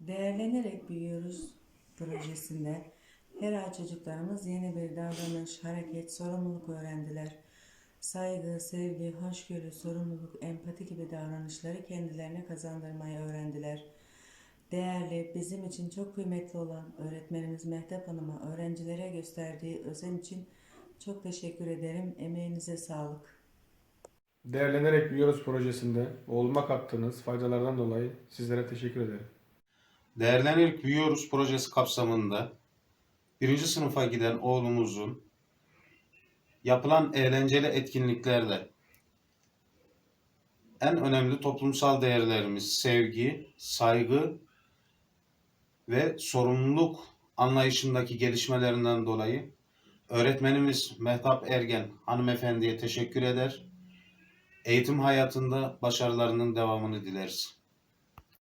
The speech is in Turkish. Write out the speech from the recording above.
Değerlenerek Büyüyoruz projesinde her ay çocuklarımız yeni bir davranış, hareket, sorumluluk öğrendiler. Saygı, sevgi, hoşgörü, sorumluluk, empati gibi davranışları kendilerine kazandırmayı öğrendiler. Değerli, bizim için çok kıymetli olan öğretmenimiz Mehtap Hanım'a öğrencilere gösterdiği özen için çok teşekkür ederim. Emeğinize sağlık. Değerlenerek Büyüyoruz projesinde oğluma kattığınız faydalardan dolayı sizlere teşekkür ederim. Değerlenerek Büyüyoruz projesi kapsamında birinci sınıfa giden oğlumuzun yapılan eğlenceli etkinliklerde en önemli toplumsal değerlerimiz sevgi, saygı ve sorumluluk anlayışındaki gelişmelerinden dolayı öğretmenimiz Mehtap Ergen hanımefendiye teşekkür eder. Eğitim hayatında başarılarının devamını dileriz.